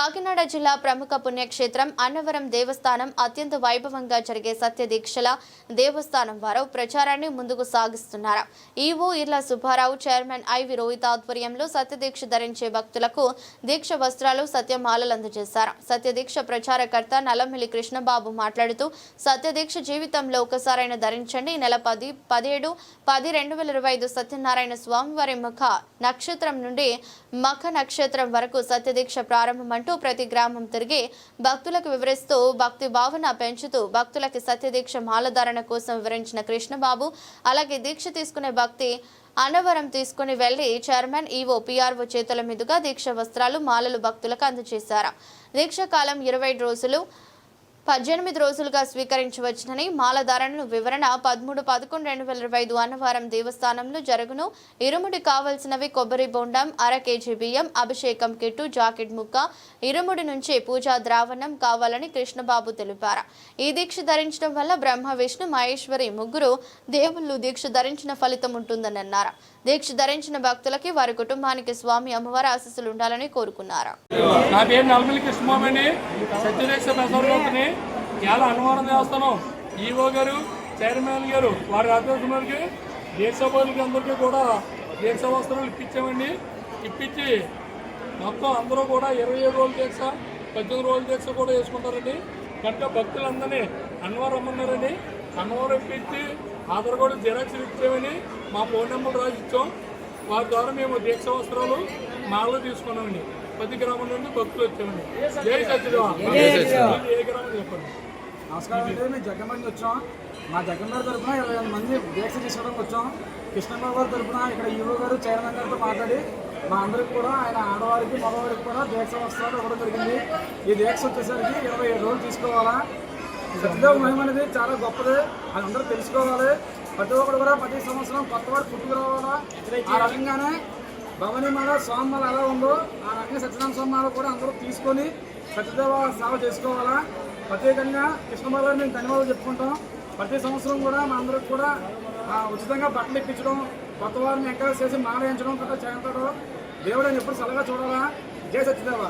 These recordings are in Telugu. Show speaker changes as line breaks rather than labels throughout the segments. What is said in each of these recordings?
కాకినాడ జిల్లా ప్రముఖ పుణ్యక్షేత్రం అన్నవరం దేవస్థానం అత్యంత వైభవంగా జరిగే సత్యదీక్షల దేవస్థానం వారు ప్రచారాన్ని ముందుకు సాగిస్తున్నారు? EO Irla Subbarao chairman IV Rohit ఆధ్వర్యంలో సత్యదీక్ష ధరించే భక్తులకు దీక్ష వస్త్రాలు సత్యమాలలు అందజేశారు. సత్యదీక్ష ప్రచారకర్త నల్లమిల్లి కృష్ణబాబు మాట్లాడుతూ సత్యదీక్ష జీవితంలో ఒకసారైనా ధరించండి. ఈ నెల పది పదిహేడు పది రెండు వేల ఇరవై ఐదు సత్యనారాయణ స్వామివారి ముఖ నక్షత్రం నుండి మఖ నక్షత్రం వరకు సత్యదీక్ష ప్రారంభమంటే ప్రతి గ్రామం తిరిగి భక్తులకు వివరిస్తూ భక్తి భావన పెంచుతూ భక్తులకి సత్యదీక్ష మాలధారణ కోసం వివరించిన కృష్ణబాబు అలాగే దీక్ష తీసుకునే భక్తి అన్నవరం తీసుకుని వెళ్ళి చైర్మన్ ఈవో పీఆర్ఓ చేతుల మీదుగా దీక్ష వస్త్రాలు మాలలు భక్తులకు అందజేశారు. దీక్ష కాలం ఇరవై రోజులు. పద్దెనిమిది రోజులుగా స్వీకరించవచ్చునని మాలధారణను వివరణ పదమూడు పదకొండు రెండు వేల ఇరవై ఐదు అన్నవరం దేవస్థానంలో జరుగును. ఇరుముడి కావలసినవి కొబ్బరి బొండం అర కేజీ బియ్యం అభిషేకం కిట్టు జాకెట్ ముక్క ఇరుముడి నుంచి పూజా ద్రావణం కావాలని కృష్ణబాబు తెలిపారు. ఈ దీక్ష ధరించడం వల్ల బ్రహ్మ విష్ణు మహేశ్వరి ముగ్గురు దేవుళ్ళు దీక్ష ధరించిన ఫలితం ఉంటుందని అన్నారు దీక్ష ధరించిన భక్తులకి వారి కుటుంబానికి స్వామి అమ్మవారి ఆశీస్సులు ఉండాలని కోరుకున్నారు.
నా పేరు నల్మలి కృష్ణమామని సత్యదేశ ప్రసాద్ ఇవాళ అన్నవరం దేవస్థానం. ఈఓ గారు చైర్మన్ గారు వారి ఆధ్వర్యంలోకి దేశోపాధులకి అందరికీ కూడా దీక్ష వస్త్రాలు ఇప్పించామండి. ఇప్పించి మొత్తం అందరూ కూడా ఇరవై ఏడు రోజుల దీక్ష పద్దెనిమిది రోజుల దీక్ష కూడా వేసుకుంటారండి కనుక భక్తులందరినీ అన్నవరం అమ్మన్నారండి అన్నవరం ఇప్పించి ఆధార్ కూడా జిరాక్స్ ఇచ్చామని మా ఫోన్ నెంబర్ రాసి ఇచ్చాం. వారి ద్వారా మేము దీక్ష వస్త్రాలు మాలో తీసుకున్నామండి. ప్రతి గ్రామం నుండి భక్తులు వచ్చామండి జై సత్యదేవ ఏ గ్రామం చెప్పండి.
నమస్కారం అండి మేము వచ్చాం. మా జగ్గంపల్లి తరఫున ఇరవై ఐదు మంది దీక్ష తీసుకోవడానికి వచ్చాం. కృష్ణబాబు గారి తరఫున ఇక్కడ ఈవో గారు చైర్మన్ గారితో మాట్లాడి మా అందరికి కూడా ఆయన ఆడవారికి మగవారికి కూడా దీక్ష వస్త్రాలు ఇవ్వడం జరిగింది. ఈ దీక్ష వచ్చేసరికి ఇరవై ఏడు రోజులు తీసుకోవాలా? సత్యదేవ మహిమ అనేది చాలా గొప్పది. అది అందరూ తెలుసుకోవాలి. ప్రతి ఒక్కరు కూడా ప్రతి సంవత్సరం కొత్తవాడు పుట్టుకు రావాలా? ఆ రకంగానే భవని మాల స్వామి ఎలా ఉందో ఆ రకంగా సత్యనారాయణ స్వామి మాల కూడా అందరూ తీసుకొని సత్యదేవ సేవ చేసుకోవాలా. ప్రత్యేకంగా కృష్ణబాబు మేము ధన్యవాదాలు చెప్పుకుంటాం. ప్రతి సంవత్సరం కూడా మా అందరికి కూడా ఆ, ఉచితంగా బట్టలు ఇప్పించడం కొత్త వారిని ఎంకరేజ్ చేసి మాల వేయించడం కట్ట చేస్తాడు దేవుడు అని ఎప్పుడు సలహా చూడాలా. జై సత్యదేవ.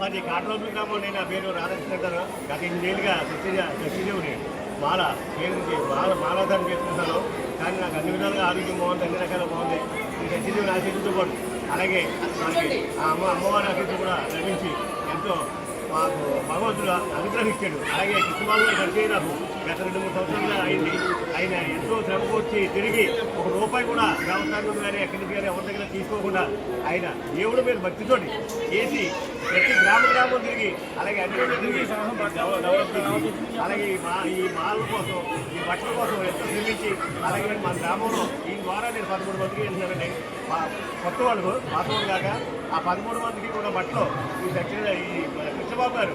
మాది కాటలోపలి గ్రామం నేను నా పేరు రాధాకృష్ణ గారు గత ఎనిమిదేళ్ళుగా సత్య సత్యదేవుని. మాల పేరుకి మాల మాలాధారం చేసుకుంటాను. కానీ నాకు అన్ని విధాలుగా ఆరోగ్యం బాగుంది అన్ని రకాల బాగుంది. ఈ సత్యదేవుని ఆశీస్సుతో పాటు అలాగే మనకి ఆ అమ్మ అమ్మవారి ఆశీస్సు కూడా లభించి ఎంతో మాకు భగవంతుడు అనుగ్రహించాడు. అలాగే కృష్ణబాబు గారు పరిచయం నాకు గత రెండు మూడు సంవత్సరాలుగా అయింది. ఆయన ఎంతో శ్రమ వచ్చి తిరిగి ఒక రూపాయి కూడా దేవస్థానం కానీ ఎక్కడికి కానీ ఎవరి దగ్గర తీసుకోకుండా ఆయన దేవుడి మీద భక్తితోటి చేసి ప్రతి గ్రామ గ్రామం తిరిగి అలాగే అన్ని తిరిగి అలాగే ఈ మా ఈ మాల కోసం ఈ బట్టల కోసం ఎంతో శ్రమించి అలాగే మా గ్రామంలో ఈ ద్వారా నేను పదమూడు మందికి వెళ్తున్నానండి మా కొత్త వాళ్ళు పాత కాక ఆ పదమూడు మందికి కూడా బట్టలు ఈ సత్య ఈ చంద్రబాబు గారు.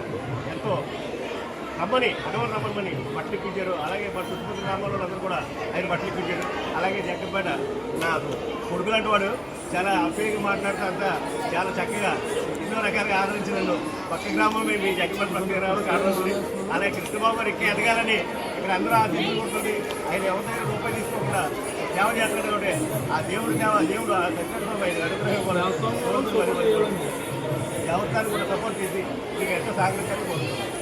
ఎంతో రమ్మని అడవులు రమ్మని బట్టలు ఇప్పించారు అలాగే మా చుట్టుపక్కల గ్రామాల్లో అందరూ కూడా ఆయన బట్టలు ఇప్పించారు అలాగే జగ్గపేట నాకు కొడుకు లాంటి వాడు చాలా అపేగా మాట్లాడుతూ అంతా చాలా చక్కగా ఎన్నో రకాలుగా ఆదరించి నన్ను పక్క గ్రామం మేము ఈ జగ్గపేట పక్క గ్రామం కారణం అలాగే కృష్ణబాబు గారు ఎక్కి ఎదగాలని ఇక్కడ అందరూ ఆశించుకుంటుంది ఆయన ఎవరి రూపాయి తీసుకోకుండా సేవ చేస్తున్నాడు అంటే ఆ దేవుడు సేవ దేవుడు ఆ దగ్గర ఆయన అనుగ్రహం దేవతాన్ని కూడా సపోర్ట్ చేసి మీకు ఎంతో సహకరించాలని కోరుతున్నాను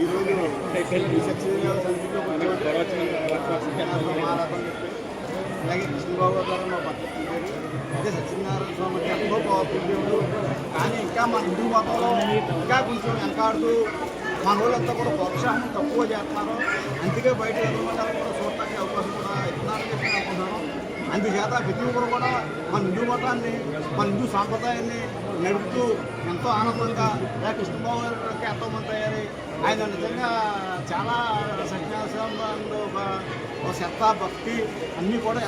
ఈరోజు సత్యదేవ సంస్థలో మారాటం చెప్పి అలాగే కృష్ణబాబు గారు మా పూజారు అదే సత్యనారాయణ స్వామికి ఎంతో పవర్ఫుల్ దేవుడు కానీ ఇంకా మన హిందూ మతంలో ఇంకా కొంచెం వెనకాడుతూ మన వాళ్ళంతా కూడా ప్రోత్సాహం తక్కువ చేస్తున్నారు అందుకే బయట వెళ్ళమంటారు కూడా చూడటానికి అవకాశం కూడా ఇస్తున్నారని చెప్పి నేను అనుకుంటున్నాను అందుచేత ప్రతి ఒక్కరు కూడా మన హిందూ మతాన్ని మన హిందూ సాంప్రదాయాన్ని నడుపుతూ ఎంతో ఆనందంగా ఇలా కృష్ణబాబు గారికి ఎంతో మంది అయ్యారు ఆయన నిజంగా చాలా సత్యాశ్రమం ఒక శ్రద్ధ భక్తి అన్నీ కూడా